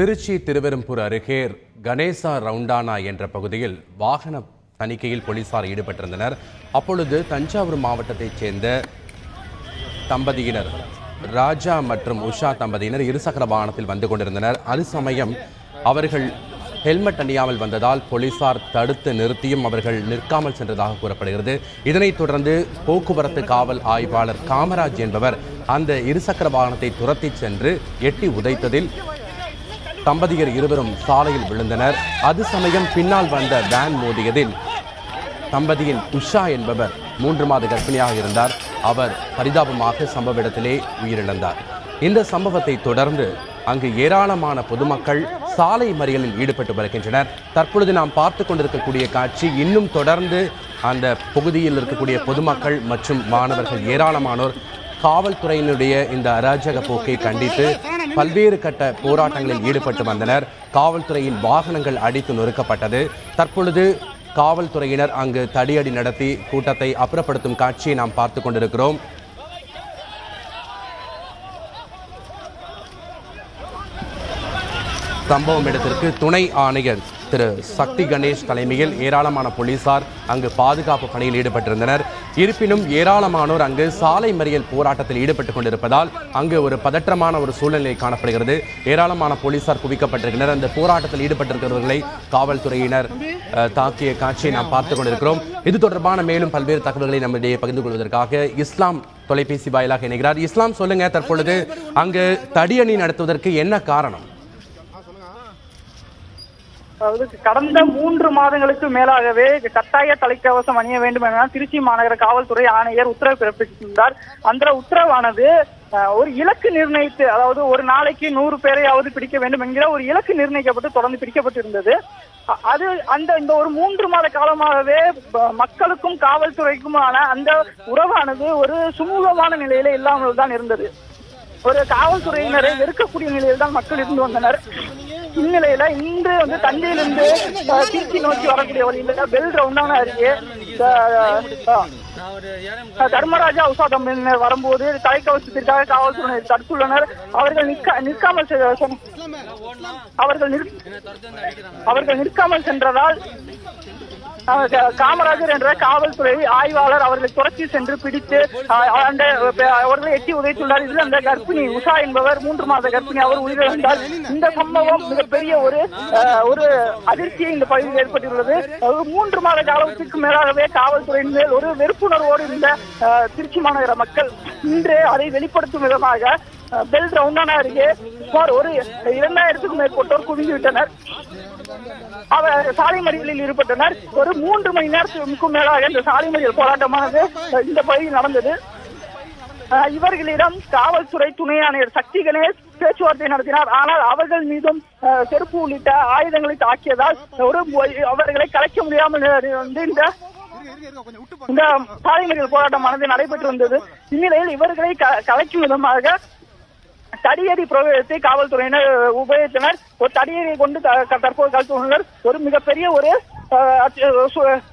திருச்சி திருவெரும்பூர் அருகே கணேசா ரவுண்டானா என்ற பகுதியில் வாகன தணிக்கையில் போலீசார் ஈடுபட்டிருந்தனர். அப்பொழுது தஞ்சாவூர் மாவட்டத்தைச் சேர்ந்த தம்பதியினர் ராஜா மற்றும் உஷா தம்பதியினர் இருசக்கர வாகனத்தில் வந்து கொண்டிருந்தனர். அது சமயம் அவர்கள் ஹெல்மெட் அணியாமல் வந்ததால் போலீசார் தடுத்து நிறுத்தியும் அவர்கள் நிற்காமல் சென்றதாக கூறப்படுகிறது. இதனைத் தொடர்ந்து போக்குவரத்து காவல் ஆய்வாளர் காமராஜ் என்பவர் அந்த இருசக்கர வாகனத்தை துரத்தி சென்று எட்டி உதைத்ததில் தம்பதியர் இருவரும் சாலையில் விழுந்தனர். அது சமயம் பின்னால் வந்த வேன் மோதியதில் தம்பதியின் உஷா என்பவர் மூன்று மாத கர்ப்பிணியாக இருந்தார். அவர் பரிதாபமாக சம்பவ இடத்திலே உயிரிழந்தார். இந்த சம்பவத்தை தொடர்ந்து அங்கு ஏராளமான பொதுமக்கள் சாலை மறியலில் ஈடுபட்டு வருகின்றனர். தற்பொழுது நாம் பார்த்து கொண்டிருக்கக்கூடிய காட்சி இன்னும் தொடர்ந்து அந்த பகுதியில் இருக்கக்கூடிய பொதுமக்கள் மற்றும் மாணவர்கள் ஏராளமானோர். காவல்துறையினுடைய இந்த அராஜக போக்கை கண்டித்து பல்வேறு கட்ட போராட்டங்களில் ஈடுபட்டு வந்தனர். காவல்துறையின் வாகனங்கள் அடித்து நொறுக்கப்பட்டது. தற்பொழுது காவல்துறையினர் அங்கு தடியடி நடத்தி கூட்டத்தை அப்புறப்படுத்தும் காட்சியை நாம் பார்த்து கொண்டிருக்கிறோம். சம்பவம் இடத்திற்கு துணை ஆணையர் திரு சக்தி கணேஷ் தலைமையில் ஏராளமான போலீசார் அங்கு பாதுகாப்பு பணியில் ஈடுபட்டிருந்தனர். இருப்பினும் ஏராளமானோர் அங்கு சாலை மறியல் போராட்டத்தில் ஈடுபட்டுக் கொண்டிருப்பதால் அங்கு ஒரு பதற்றமான ஒரு சூழ்நிலை காணப்படுகிறது. ஏராளமான போலீசார் குவிக்கப்பட்டிருக்கின்றனர். அந்த போராட்டத்தில் ஈடுபட்டிருக்கிறவர்களை காவல்துறையினர் தாக்கிய காட்சியை நாம் பார்த்துக் கொண்டிருக்கிறோம். இது தொடர்பான மேலும் பல்வேறு தகவல்களை நம்மிடையே பகிர்ந்து கொள்வதற்காக இஸ்லாம் தொலைபேசி வாயிலாக இணைகிறார். இஸ்லாம் சொல்லுங்க தற்பொழுது அங்கு தடியணி நடத்துவதற்கு என்ன காரணம்? அதாவது கடந்த மூன்று மாதங்களுக்கு மேலாகவே கட்டாய தலைக்கவசம் அணிய வேண்டும் என திருச்சி மாநகர காவல்துறை ஆணையர் உத்தரவு பிறப்பித்திருந்தார். அந்த உத்தரவானது ஒரு இலக்கு நிர்ணயித்து அதாவது ஒரு நாளைக்கு நூறு பேரையாவது பிடிக்க வேண்டும் என்கிற ஒரு இலக்கு நிர்ணயிக்கப்பட்டு தொடர்ந்து பிடிக்கப்பட்டிருந்தது. அது அந்த இந்த ஒரு மூன்று மாத காலமாகவே மக்களுக்கும் காவல்துறைக்குமான அந்த உறவானது ஒரு சுமூகமான நிலையில இல்லாமல் தான் இருந்தது. ஒரு காவல்துறையினரை வெறுக்கக்கூடிய நிலையில் தான் மக்கள் இருந்து வந்தனர். இந்நிலையில இன்று வந்து தஞ்சையிலிருந்து திருச்சி நோக்கி வரக்கூடிய வழியில பெல் ரவுண்டான அருகே தர்மராஜா தம்பியினர் வரும்போது தலைக்கவசத்திற்காக காவல்துறையினர் தடுத்துள்ளனர் அவர்கள் நிற்க நிற்காமல் அவர்கள் அவர்கள் நிற்காமல் சென்றதால் காமராஜர் என்ற காவல்துறை ஆய்வாளர் அவர்களை துரத்தி சென்று பிடித்து அந்த அவர்களை எட்டி உதைத்துள்ளார். இதில் அந்த கர்ப்பிணி உஷா என்பவர் மூன்று மாத கர்ப்பிணி அவர் உயிரிழந்தார். இந்த சம்பவம் மிகப்பெரிய ஒரு அஹ், ஒரு அதிர்ச்சியை இந்த பகுதியில் ஏற்பட்டுள்ளது மூன்று மாத காலத்திற்கு மேலாகவே காவல்துறையின் மேல் ஒரு வெறுப்புணர்வோடு இருந்த அஹ், திருச்சி மாநகர மக்கள் இன்று அதை வெளிப்படுத்தும் விதமாக பெல் ரவுண்டானா இருக்கு. சுமார் ஒரு இரண்டாயிரத்துக்கும் மேற்பட்டோர் குவிந்துவிட்டனர் அவர் சாலை மறியலில் ஈடுபட்டனர். ஒரு மூன்று மணி நேரத்துக்கும் மேலாக இந்த சாலை மறியல் போராட்டமானது இந்த பகுதியில் நடந்தது. இவர்களிடம் காவல்துறை துணை ஆணையர் சக்தி கணேஷ் பேச்சுவார்த்தை நடத்தினார். ஆனால் அவர்கள் மீதும் அஹ், செருப்பு உள்ளிட்ட ஆயுதங்களை தாக்கியதால் ஒரு அவர்களை கலைக்க முடியாமல் வந்து இந்த இந்த சாலை மறியல் போராட்டமானது நடைபெற்று வந்தது. இந்நிலையில் இவர்களை க- கலைக்கும் விதமாக தடியடி பிரயோகத்தை காவல்துறையினர் உபயோகித்தனர். ஒரு தடியடியை கொண்டு தற்போது கலத்துள்ளனர் ஒரு மிகப்பெரிய ஒரு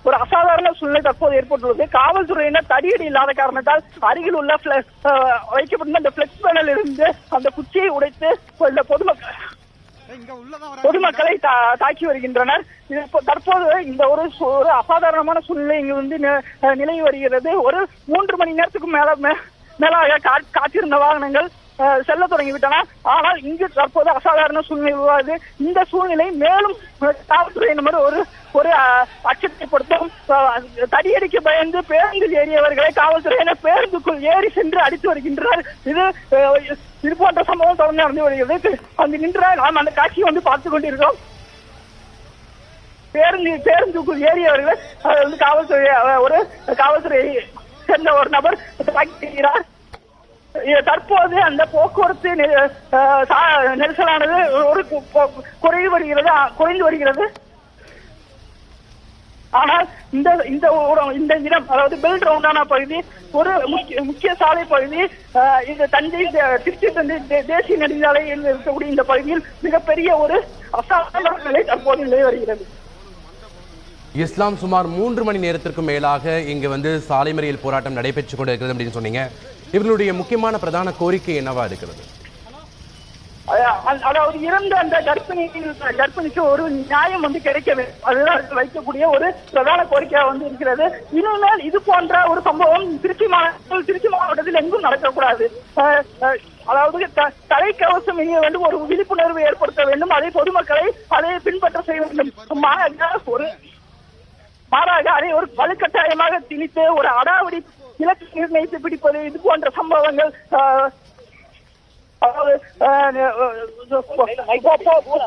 ஒரு அசாதாரண சூழ்நிலை தற்போது ஏற்பட்டுள்ளது. காவல்துறையினர் தடியடி இல்லாத காரணத்தால் அருகில் உள்ள fle- வைக்கப்பட்டிருந்த அந்த பிளெக்ஸ் பேனல் இருந்து அந்த குச்சியை உடைத்து இந்த பொதுமக்கள் பொதுமக்களை தா- தாக்கி வருகின்றனர். தற்போது இந்த ஒரு சு- ஒரு அசாதாரணமான சூழ்நிலை இங்கு வந்து நி- வருகிறது. ஒரு மூன்று மணி நேரத்துக்கு மேல மேலாக கா- காத்திருந்த வாகனங்கள் செல்ல தொடங்கிவிட்டன. ஆனால் இங்கு தற்போது அசாதாரண சூழ்நிலை உருவாது இந்த சூழ்நிலை மேலும் காவல்துறையினர் ஒரு ஒரு அச்சத்தைப்படுத்தும். அச்சத்தை பொறுத்தும் பயந்து பேருந்தில் ஏறியவர்களை காவல்துறையினர் பேருந்துக்குள் ஏறி சென்று அடித்து வருகின்றனர் இது அஹ், இது போன்ற சம்பவம் தொடர்ந்து நடந்து வருகிறது. அங்கு நின்ற நாம் அந்த காட்சியை வந்து பார்த்து கொண்டிருக்கிறோம். பேருந்து பேருந்துக்குள் ஏறியவர்கள் வந்து காவல்துறை ஒரு காவல்துறை சேர்ந்த ஒரு நபர் தாக்கி தற்போது அந்த போக்குவரத்து நெரிசலானது ஒரு குறைந்து வருகிறது குறைந்து வருகிறது. ஆனால் இந்த இந்த இந்த இடம் அதாவது பெல் ரவுண்டான பகுதி ஒரு முக்கிய முக்கிய சாலை பகுதி இந்த தஞ்சை தே- திருச்சி தஞ்சை தேசிய நெடுஞ்சாலையில் இருக்கக்கூடிய இந்த பகுதியில் மிகப்பெரிய ஒரு அசாதாரண நிலை தற்போது நிலை வருகிறது. இஸ்லாம் சுமார் மூன்று மணி நேரத்திற்கு மேலாக இங்கு வந்து சாலை மறியல் போராட்டம் நடைபெற்றுக் கொண்டிருக்கிறது அப்படின்னு சொன்னீங்க. இவர்களுடைய முக்கியமான பிரதான கோரிக்கை என்னவா இருக்கிறது? அதாவது இறந்த அந்த கர்ப்பிணி கர்ப்பிணிக்கு ஒரு நியாயம் வந்து கிடைக்க வேண்டும் அதுதான் வைக்கக்கூடிய ஒரு பிரதான கோரிக்கையா வந்து இருக்கிறது. இனிமேல் இது போன்ற ஒரு சம்பவம் திருச்சி மாவட்டத்தில் திருச்சி மாவட்டத்தில் எங்கும் நடக்கக்கூடாது. அஹ் அஹ் அதாவது த- தலைக்கவசம் அணிய வேண்டும் ஒரு விழிப்புணர்வு ஏற்படுத்த வேண்டும். அதை பொதுமக்களை அதை பின்பற்ற செய்ய வேண்டும். மாறாக ஒரு மாறாக அதை ஒரு வலுக்கட்டாயமாக திணித்து ஒரு அடாவடி இலக்கு நிர்ணயித்து பிடிப்பது இது போன்ற சம்பவங்கள்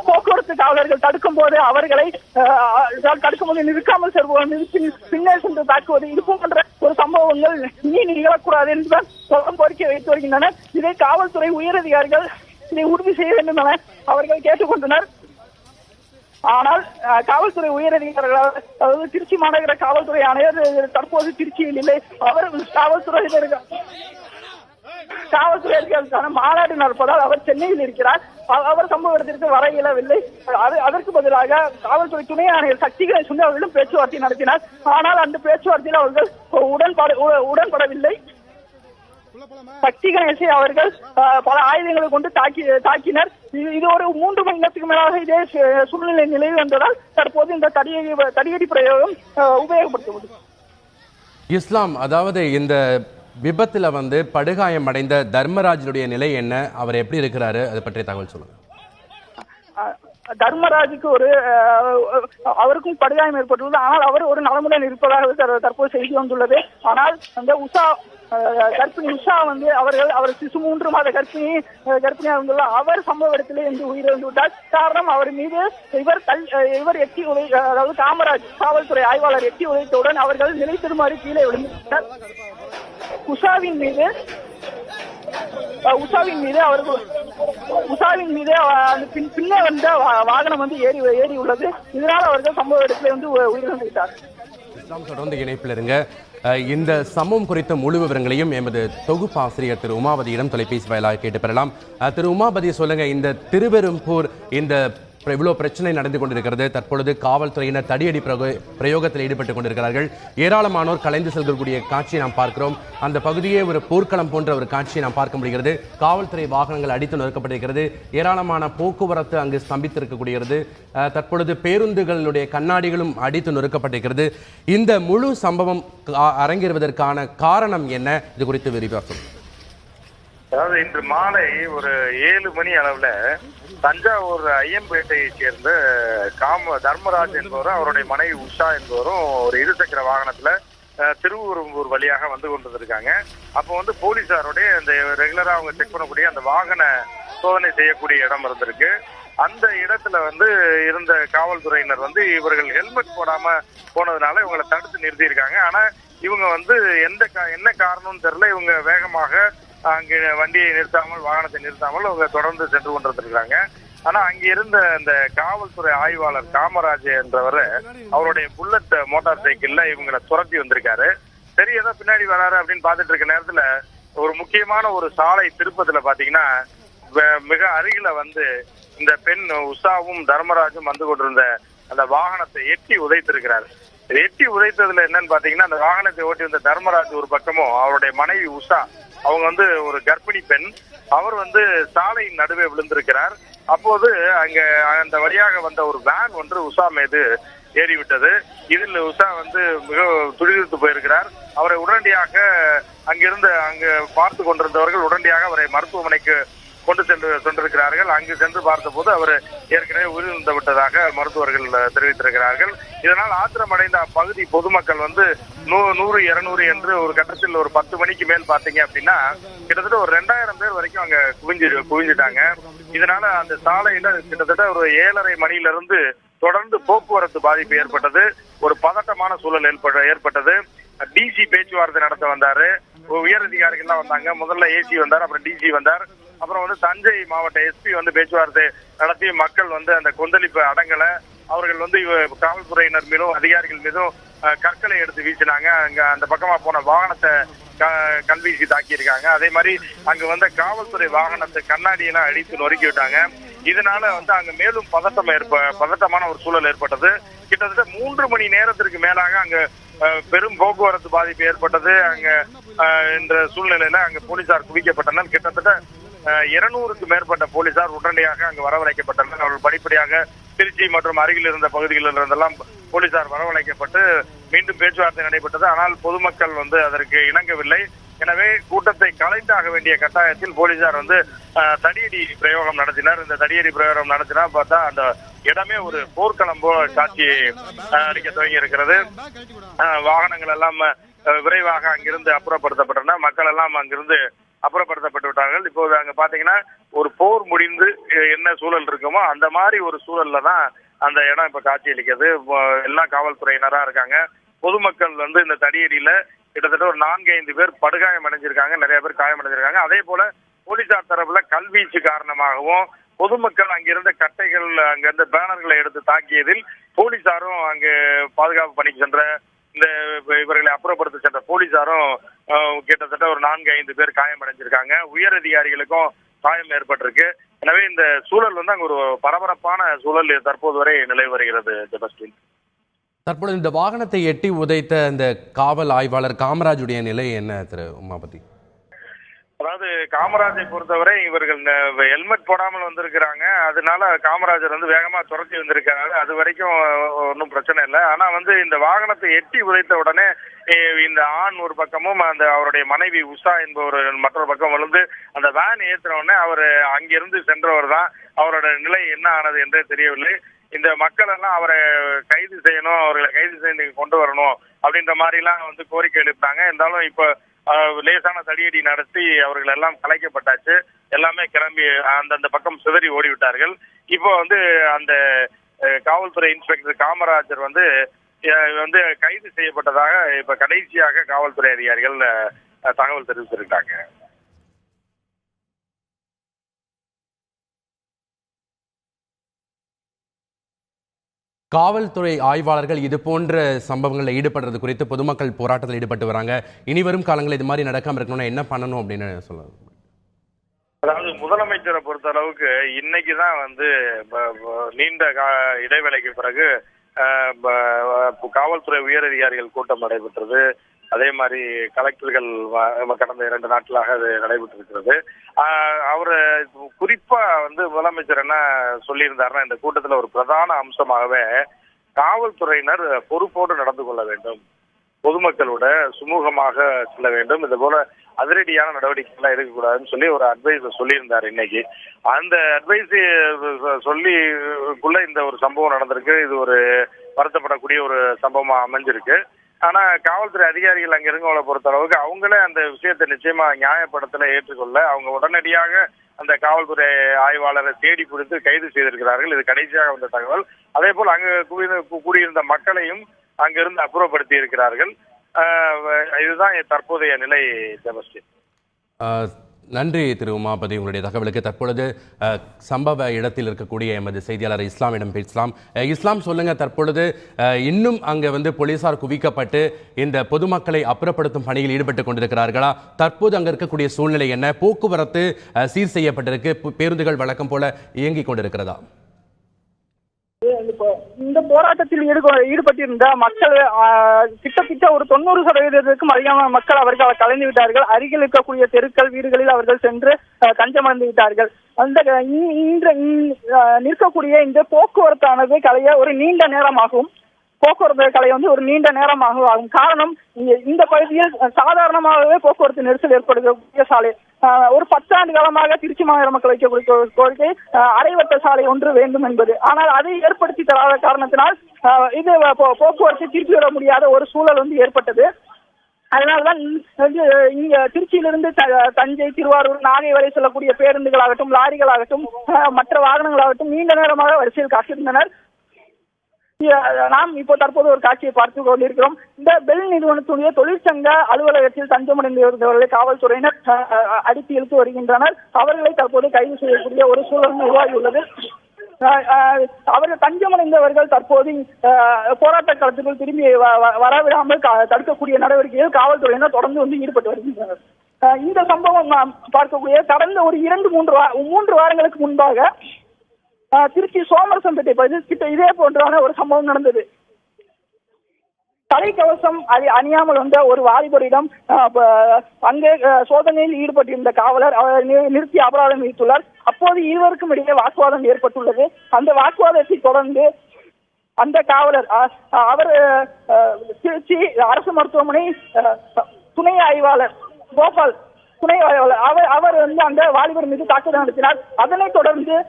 போக்குவரத்து காவலர்கள் தடுக்கும் போது அவர்களை ஆஹ், தடுக்கும் போது நிற்காமல் செல்வோம் நிறுத்தி பின்னே சென்று தாக்குவது இது போன்ற ஒரு சம்பவங்கள் இனி நிகழக்கூடாது என்றுதான் தொடர்ந்து கோரிக்கை வைத்து வருகின்றனர். இதை காவல்துறை உயரதிகாரிகள் இதை உறுதி செய்ய வேண்டும் என அவர்கள் கேட்டுக்கொண்டனர். ஆனால் காவல்துறை உயரதிகாரிகள் அதாவது திருச்சி மாநகர காவல்துறை ஆணையர் தற்போது திருச்சியில் இல்லை. அவர் காவல்துறை காவல்துறையினருக்கான மாநாடு நடப்பதால் அவர் சென்னையில் இருக்கிறார். அவர் சம்பவ இடத்திற்கு வர இயலவில்லை. அதற்கு பதிலாக காவல்துறை துணை ஆணையர் சக்திகளை சொன்ன அவர்களிடம் பேச்சுவார்த்தை நடத்தினார். ஆனால் அந்த பேச்சுவார்த்தையில் அவர்கள் உடன்பாடு உடன்படவில்லை. சக்தி கணேசை அவர்கள் பல ஆயுதங்களை கொண்டு தாக்கி தாக்கினர். இது ஒரு மூன்று மணி நேரத்துக்கு மேலாக இதே சூழ்நிலை நிலவி வந்ததால் தற்போது இந்த தடியடி தடியடி பிரயோகம் அஹ், உபயோகப்படுத்துவது இஸ்லாம் அதாவது இந்த விபத்துல வந்து படுகாயம் அடைந்த தர்மராஜனுடைய நிலை என்ன? அவர் எப்படி இருக்கிறாரு? அதை பற்றிய தகவல் சொல்லுங்க. தர்மராஜுக்கு ஒரு அவருக்கும் படுகாயம் ஏற்பட்டுள்ளது. ஆனால் அவர் ஒரு நலமுடன் இருப்பதாக தற்ப- தற்போது செய்தி வந்துள்ளது. ஆனால் அந்த உஷா கர்ப்பிணி உஷா வந்து அவர்கள் அவர் சிசு மூன்று மாத கர்ப்பிணி கர்ப்பிணியாக இருந்துள்ள அவர் சம்பவ இடத்திலே இன்று உயிரிழந்து விட்டார் காரணம் அவர் மீது இவர் கல் இவர் எட்டி உதை அதாவது காமராஜ் காவல்துறை ஆய்வாளர் எட்டி உதைத்தவுடன் அவர்கள் நிலை திருமாறி கீழே விழுந்துவிட்டார். உஷாவின் மீது உஷாவின் மீது அவர்கள் உஷாவின் மீது அந்த பின் பின்னே வந்த வாகனம் வந்து ஏறி ஏறி உள்ளது இதனால் அவர்கள் சம்பவ இடத்திலே வந்து உயிரிழந்து விட்டார் தொடர்ந்து இணைப்பில் இருங்க. இந்த சம்பவம் குறித்த முழு விவரங்களையும் எமது தொகுப்பாசிரியர் திரு உமாபதியிடம் தொலைபேசி வாயிலாக கேட்டு பெறலாம். திரு உமாபதி சொல்லுங்க இந்த திருவெரும்பூர் இந்த இப்போ இவ்வளோ பிரச்சனை நடந்து கொண்டிருக்கிறது. தற்பொழுது காவல்துறையினர் தடியடி பிரயோகத்தில் ஈடுபட்டு கொண்டிருக்கிறார்கள். ஏராளமானோர் கலைந்து செல்கக்கூடிய காட்சியை நாம் பார்க்கிறோம். அந்த பகுதியே ஒரு போர்க்களம் போன்ற ஒரு காட்சியை நாம் பார்க்க முடிகிறது. காவல்துறை வாகனங்கள் அடித்து நொறுக்கப்பட்டிருக்கிறது. ஏராளமான போக்குவரத்து அங்கு ஸ்தம்பித்திருக்கக்கூடியது. தற்பொழுது பேருந்துகளுடைய கண்ணாடிகளும் அடித்து நொறுக்கப்பட்டிருக்கிறது. இந்த முழு சம்பவம் அரங்கேறுவதற்கான காரணம் என்ன? இது குறித்து விரிவாக அதாவது இன்று மாலை ஒரு ஏழு மணி அளவுல தஞ்சாவூர் ஐயம்பேட்டையை சேர்ந்த காம தர்மராஜ் என்பவரும் அவருடைய மனைவி உஷா என்பவரும் ஒரு இருசக்கர வாகனத்துல திருவூரும்பூர் வழியாக வந்து கொண்டிருக்காங்க அப்போ வந்து போலீசாருடைய அந்த ரெகுலரா அவங்க செக் பண்ணக்கூடிய அந்த வாகன சோதனை செய்யக்கூடிய இடம் இருந்திருக்கு. அந்த இடத்துல வந்து இருந்த காவல்துறையினர் வந்து இவர்கள் ஹெல்மெட் போடாம போனதுனால இவங்களை தடுத்து நிறுத்தியிருக்காங்க. ஆனா இவங்க வந்து எந்த கா- என்ன காரணம்னு தெரியல. இவங்க வேகமாக அங்கே வண்டியை நிறுத்தாமல் வாகனத்தை நிறுத்தாமல் அவங்க தொடர்ந்து சென்று கொண்டிருந்திருக்கிறாங்க. ஆனா அங்க இருந்த அந்த காவல்துறை ஆய்வாளர் காமராஜ் என்றவர் அவருடைய புல்லட் மோட்டார் சைக்கிள்ல இவங்களை துரத்தி வந்திருக்காரு. சரி ஏதோ பின்னாடி வராரு அப்படின்னு பாத்துட்டு இருக்க நேரத்துல ஒரு முக்கியமான ஒரு சாலை திருப்பத்துல பாத்தீங்கன்னா மிக அருகில வந்து இந்த பெண் உஷாவும் தர்மராஜும் வந்து கொண்டிருந்த அந்த வாகனத்தை எட்டி உதைத்திருக்கிறாரு. எட்டி உதைத்ததுல என்னன்னு பாத்தீங்கன்னா அந்த வாகனத்தை ஓட்டி வந்த தர்மராஜ் ஒரு பக்கமும் அவருடைய மனைவி உஷா அவங்க வந்து ஒரு கர்ப்பிணி பெண். அவர் வந்து சாலையின் நடுவே விழுந்திருக்கிறார். அப்போது அங்க அந்த வழியாக வந்த ஒரு வேன் ஒன்று உஷா மீது ஏறிவிட்டது. இதில் உஷா வந்து மிக துடித்து போயிருக்கிறார். அவரை உடனடியாக அங்கிருந்து அங்கு பார்த்து கொண்டிருந்தவர்கள் உடனடியாக அவரை மருத்துவமனைக்கு கொண்டு சென்று சென்றிருக்கிறார்கள். அங்கு சென்று பார்த்தபோது அவர் ஏற்கனவே உயிரிழந்து விட்டதாக மருத்துவர்கள் தெரிவித்திருக்கிறார்கள். இதனால் ஆத்திரமடைந்த அப்பகுதி பொதுமக்கள் வந்து நூ- நூறு இருநூறு என்று ஒரு கட்டத்தில் ஒரு பத்து மணிக்கு மேல் பாத்தீங்க அப்படின்னா கிட்டத்தட்ட ஒரு ரெண்டாயிரம் பேர் வரைக்கும் அங்க குவிஞ்சு குவிஞ்சிட்டாங்க. இதனால அந்த சாலையில கிட்டத்தட்ட ஒரு ஏழரை மணியிலிருந்து தொடர்ந்து போக்குவரத்து பாதிப்பு ஏற்பட்டது. ஒரு பதட்டமான சூழல் ஏற்பட்ட ஏற்பட்டது. டிசி பேச்சுவார்த்தை நடத்த வந்தாரு. உயர் அதிகாரிகள்லாம் வந்தாங்க. முதல்ல ஏசி வந்தார் அப்புறம் டிசி வந்தார். அப்புறம் வந்து தஞ்சை மாவட்ட எஸ்பி வந்து பேச்சுவார்த்தை நடத்தி மக்கள் வந்து அந்த கொந்தளிப்பு அடங்கல. அவர்கள் வந்து காவல்துறையினர் மீதும் அதிகாரிகள் மீதும் கற்களை எடுத்து வீசினாங்க. அங்க அந்த பக்கமா போன வாகனத்தை க- கல்வீசி தாக்கியிருக்காங்க. அதே மாதிரி அங்க வந்த காவல்துறை வாகனத்தை கண்ணாடியெல்லாம் அடித்து நொறுக்கி விட்டாங்க. இதனால வந்து அங்க மேலும் பதட்டம் ஏற்ப பதட்டமான ஒரு சூழல் ஏற்பட்டது. கிட்டத்தட்ட மூன்று மணி நேரத்திற்கு மேலாக அங்க பெரும் போக்குவரத்து பாதிப்பு ஏற்பட்டது. அங்க இந்த என்ற சூழ்நிலையில அங்க போலீசார் குவிக்கப்பட்டனர். கிட்டத்தட்ட இருநூறுக்கு மேற்பட்ட போலீசார் உடனடியாக அங்கு வரவழைக்கப்பட்டனர். அவர்கள் படிப்படியாக திருச்சி மற்றும் அருகில் இருந்த பகுதிகளில் இருந்தெல்லாம் போலீசார் வரவழைக்கப்பட்டு மீண்டும் பேச்சுவார்த்தை நடைபெற்றது. ஆனால் பொதுமக்கள் வந்து அதற்கு இணங்கவில்லை. எனவே கூட்டத்தை கலைத்தாக வேண்டிய கட்டாயத்தில் போலீசார் வந்து தடியடி பிரயோகம் நடத்தினர். இந்த தடியடி பிரயோகம் நடத்தினா பார்த்தா அந்த இடமே ஒரு போர்க்களம் போல் காட்சி அஹ், அளிக்க துவங்கி இருக்கிறது வாகனங்கள் எல்லாம் அஹ், விரைவாக அங்கிருந்து அப்புறப்படுத்தப்பட்டன. மக்கள் எல்லாம் அங்கிருந்து அப்புறப்படுத்தப்பட்டு விட்டார்கள். இப்போது அங்க பாத்தீங்கன்னா ஒரு போர் முடிந்து என்ன சூழல் இருக்குமோ அந்த மாதிரி ஒரு சூழல்ல தான் அந்த இடம் இப்ப காட்சி அளிக்கிறது எல்லாம் காவல்துறையினரா இருக்காங்க. பொதுமக்கள் வந்து இந்த தடியடியில கிட்டத்தட்ட ஒரு நான்கு ஐந்து பேர் படுகாயம் அடைஞ்சிருக்காங்க. நிறைய பேர் காயமடைஞ்சிருக்காங்க அதே போல போலீசார் தரப்புல கல்வீச்சு காரணமாகவும் பொதுமக்கள் அங்கிருந்த கட்டைகள் அங்கிருந்த பேனர்களை எடுத்து தாக்கியதில் போலீசாரும் அங்கு பாதுகாப்பு பணிக்கு சென்ற இந்த இவர்களை அப்புறப்படுத்த சென்ற போலீசாரும் கிட்டத்தட்ட ஒரு நான்கு ஐந்து பேர் காயமடைஞ்சிருக்காங்க. உயர் அதிகாரிகளுக்கும் காயம் ஏற்பட்டிருக்கு. எனவே இந்த சூழல் வந்து அங்க ஒரு பரபரப்பான சூழல் தற்போது வரை நிலவி வருகிறது ஜெபஸ்டின். தற்பொழுது இந்த வாகனத்தை எட்டி உதைத்த இந்த காவல் ஆய்வாளர் காமராஜுடைய நிலை என்ன திரு. உமாபதி? அதாவது காமராஜை பொறுத்தவரை இவர்கள் ஹெல்மெட் போடாமல் வந்திருக்கிறாங்க. அதனால காமராஜர் வந்து வேகமா துரத்தி வந்திருக்காரு அது வரைக்கும் ஒன்றும் பிரச்சனை இல்லை. ஆனா வந்து இந்த வாகனத்தை எட்டி உதைத்த உடனே இந்த ஆண் ஒரு பக்கமும் அந்த அவருடைய மனைவி உஷா என்பவர் மற்றொரு பக்கம் விழுந்து அந்த வேன் ஏற்றின உடனே அவர் அங்கிருந்து சென்றவர் தான். அவரோட நிலை என்ன ஆனது என்றே தெரியவில்லை. இந்த மக்கள் எல்லாம் அவரை கைது செய்யணும் அவர்களை கைது செய்து கொண்டு வரணும் அப்படின்ற மாதிரிலாம் வந்து கோரிக்கை எழுப்பினாங்க. இருந்தாலும் இப்போ லேசான தடியடி நடத்தி அவர்கள் எல்லாம் கலைக்கப்பட்டாச்சு. எல்லாமே கிளம்பி அந்தந்த பக்கம் சிதறி ஓடிவிட்டார்கள். இப்போ வந்து அந்த காவல்துறை இன்ஸ்பெக்டர் காமராஜர் வந்து வந்து கைது செய்யப்பட்டதாக இப்ப கடைசியாக காவல்துறை அதிகாரிகள் தகவல் தெரிவித்திருக்காங்க காவல்துறை ஆய்வாளர்கள் இது போன்ற சம்பவங்களில் ஈடுபடுறது குறித்து பொதுமக்கள் போராட்டத்தில் ஈடுபட்டு வராங்க. இனி வரும் காலங்களில் இது மாதிரி நடக்காம இருக்கணும்னா என்ன பண்ணணும் அப்படின்னு சொல்லலாம். அதாவது முதலமைச்சரை பொறுத்த அளவுக்கு இன்னைக்கு தான் வந்து நீண்ட கா- இடைவேளைக்கு பிறகு அஹ், உயர் அதிகாரிகள் கூட்டம் நடைபெற்றது. அதே மாதிரி கலெக்டர்கள் கடந்த இரண்டு நாட்களாக அது நடைபெற்றிருக்கிறது. ஆஹ், அவரு குறிப்பா வந்து முதலமைச்சர் என்ன சொல்லியிருந்தாருன்னா இந்த கூட்டத்துல ஒரு பிரதான அம்சமாகவே காவல்துறையினர் பொறுப்போடு நடந்து கொள்ள வேண்டும். பொதுமக்களோட சுமூகமாக செல்ல வேண்டும். இது போல அதிரடியான நடவடிக்கைகள்லாம் இருக்கக்கூடாதுன்னு சொல்லி ஒரு அட்வைஸ் சொல்லியிருந்தார் இன்னைக்கு. அந்த அட்வைஸ் சொல்லிக்குள்ள இந்த ஒரு சம்பவம் நடந்திருக்கு. இது ஒரு வருத்தப்படக்கூடிய ஒரு சம்பவமா அமைஞ்சிருக்கு. ஆனா காவல்துறை அதிகாரிகள் அங்க இருக்கவங்களை பொறுத்த அளவுக்கு அவங்களே அந்த விஷயத்தை நிச்சயமா நியாயப்படுத்தல ஏற்றுக்கொள்ள அவங்க உடனடியாக அந்த காவல்துறை ஆய்வாளரை தேடி பிடித்து கைது செய்திருக்கிறார்கள். இது கடைசியாக வந்த தகவல். அதே போல் அங்கு கூடியிருந்த மக்களையும் அங்கிருந்து அப்புறப்படுத்தி இருக்கிறார்கள். ஆஹ் இதுதான் தற்போதைய நிலை செபஸ்டின் நன்றி திரு உமாபதி. உங்களுடைய தகவலுக்கு தற்பொழுது அஹ், சம்பவ இடத்தில் இருக்கக்கூடிய எமது செய்தியாளர் இஸ்லாமிடம் பேசலாம். இஸ்லாம் சொல்லுங்க தற்பொழுது அஹ், இன்னும் அங்க வந்து போலீசார் குவிக்கப்பட்டு இந்த பொதுமக்களை அப்புறப்படுத்தும் பணியில் ஈடுபட்டு கொண்டிருக்கிறார்களா? தற்போது அங்க இருக்கக்கூடிய சூழ்நிலை என்ன? போக்குவரத்து அஹ், சீர் செய்யப்பட்டிருக்கு. பேருந்துகள் வழக்கம் போல இயங்கிக் கொண்டிருக்கிறதா? இந்த போராட்டத்தில் ஈடுபட்டிருந்த மக்கள் கிட்டத்தட்ட ஒரு தொண்ணூறு சதவீதத்திற்கும் அதிகமான மக்கள் அவர்கள் கலைந்து விட்டார்கள். அருகில் இருக்கக்கூடிய தெருக்கள் வீடுகளில் அவர்கள் சென்று ஆ, தஞ்சமடைந்து விட்டார்கள். அந்த இன்று நிற்கக்கூடிய இந்த போக்குவரத்தானது கலைய ஒரு நீண்ட நேரமாகும் போக்குவரத்து கலை வந்து ஒரு நீண்ட நேரமாக ஆகும். காரணம் இந்த பகுதியில் சாதாரணமாகவே போக்குவரத்து நெரிசல் ஏற்படுகிற சாலை ஒரு பத்தாண்டு காலமாக திருச்சி மாநகர மக்கள் வைக்கக்கூடிய கோரிக்கை அரைவட்ட சாலை ஒன்று வேண்டும் என்பது. ஆனால் அதை ஏற்படுத்தி தராத காரணத்தினால் ஆஹ், இது போ- திருப்பி விட முடியாத ஒரு சூழல் வந்து ஏற்பட்டது. அதனால்தான் வந்து இங்க திருச்சியிலிருந்து த- தஞ்சை திருவாரூர் நாகை வரை செல்லக்கூடிய பேருந்துகளாகட்டும் லாரிகளாகட்டும் மற்ற வாகனங்களாகட்டும் நீண்ட நேரமாக வரிசையில் காத்திருந்தனர். நாம் இப்போ தற்போது ஒரு காட்சியை பார்த்து கொண்டிருக்கிறோம். இந்த பெல் நிறுவனத்துடைய தொழிற்சங்க அலுவலகத்தில் தஞ்சமடைந்தவர்களை காவல்துறையினர் அஹ், அடித்து இழுத்து வருகின்றனர். அவர்களை தற்போது கைது செய்யக்கூடிய ஒரு சூழல் உருவாகியுள்ளது. அஹ், அவர்கள் தஞ்சமடைந்தவர்கள் தற்போது போராட்ட களத்துக்குள் திரும்பி வ- வரவிடாமல் தடுக்கக்கூடிய நடவடிக்கையில் காவல்துறையினர் தொடர்ந்து வந்து ஈடுபட்டு வருகின்றனர். அஹ், இந்த சம்பவம் பார்க்கக்கூடிய கடந்த ஒரு இரண்டு மூன்று மூன்று வாரங்களுக்கு முன்பாக திருச்சி சோமரசம்பேட்டை பகுதியில் கிட்ட இதே போன்றான ஒரு சம்பவம் நடந்தது. தலைக்கவசம் அணி- அணியாமல் வந்த ஒரு வாலிபரிடம் அங்கே சோதனையில் ஈடுபட்டிருந்த காவலர் நிறுத்தி அபராதம் விதித்துள்ளார். அப்போது இருவருக்கும் இடையே வாக்குவாதம் ஏற்பட்டுள்ளது. அந்த வாக்குவாதத்தை தொடர்ந்து அந்த காவலர் அவர் திருச்சி அரசு மருத்துவமனை துணை ஆய்வாளர் கோபால் துணை ஆய்வாளர் அவர் அவர் வந்து அந்த வாலிபர் மீது தாக்குதல் நடத்தினார். அதனைத் தொடர்ந்து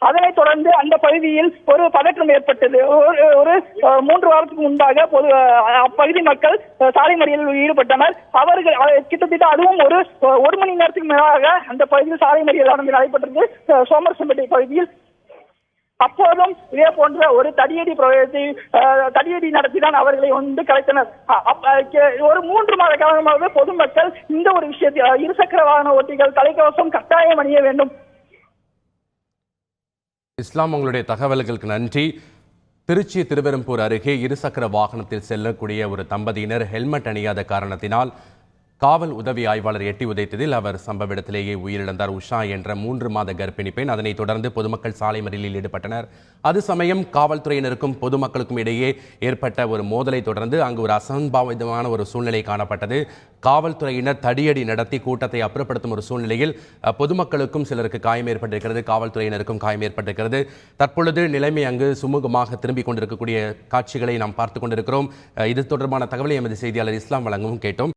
அதனைத் தொடர்ந்து அந்த பகுதியில் ஒரு பதற்றம் ஏற்பட்டது. ஒரு ஒரு மூன்று வாரத்துக்கு முன்பாக பொது அப்பகுதி மக்கள் சாலை மறியலில் ஈடுபட்டனர். அவர்கள் கிட்டத்தட்ட அதுவும் ஒரு ஒரு மணி நேரத்துக்கு மேலாக அந்த பகுதியில் சாலை மறியல் நடந்து நடைபெற்றது. சோமரசம்பேட்டை பகுதியில். அப்போதும் இதே போன்ற ஒரு தடியடி பிரயோகத்தை தடியடி நடத்திதான் அவர்களை வந்து கலைத்தனர். அப்ப, கே- ஒரு மூன்று மாத காலமாக பொதுமக்கள் இந்த ஒரு விஷயத்தில் இருசக்கர வாகன ஓட்டிகள் தலைக்கவசம் கட்டாயம் அணிய வேண்டும். இஸ்லாம் உங்களுடைய தகவல்களுக்கு நன்றி. திருச்சி திருவெரும்பூர் அருகே இருசக்கர வாகனத்தில் செல்லக்கூடிய ஒரு தம்பதியினர் ஹெல்மெட் அணியாத காரணத்தினால் காவல் உதவி ஆய்வாளர் எட்டி உதைத்ததில் அவர் சம்பவ இடத்திலேயே உயிரிழந்தார் உஷா என்ற மூன்று மாத கர்ப்பிணி பெண். அதனைத் தொடர்ந்து பொதுமக்கள் சாலை மறியலில் ஈடுபட்டனர். அது சமயம் காவல்துறையினருக்கும் பொதுமக்களுக்கும் இடையே ஏற்பட்ட ஒரு மோதலை தொடர்ந்து அங்கு ஒரு அசம்பாவிதமான ஒரு சூழ்நிலை காணப்பட்டது. காவல்துறையினர் தடியடி நடத்தி கூட்டத்தை அப்புறப்படுத்தும் ஒரு சூழ்நிலையில் பொதுமக்களுக்கும் சிலருக்கு காயம் ஏற்பட்டிருக்கிறது காவல்துறையினருக்கும் காயம் ஏற்பட்டிருக்கிறது. தற்பொழுது நிலைமை அங்கு சுமூகமாக திரும்பிக் கொண்டிருக்கக்கூடிய காட்சிகளை நாம் பார்த்து கொண்டிருக்கிறோம். இது தொடர்பான தகவலை எமது செய்தியாளர் இஸ்லாம் வழங்கவும் கேட்டோம்.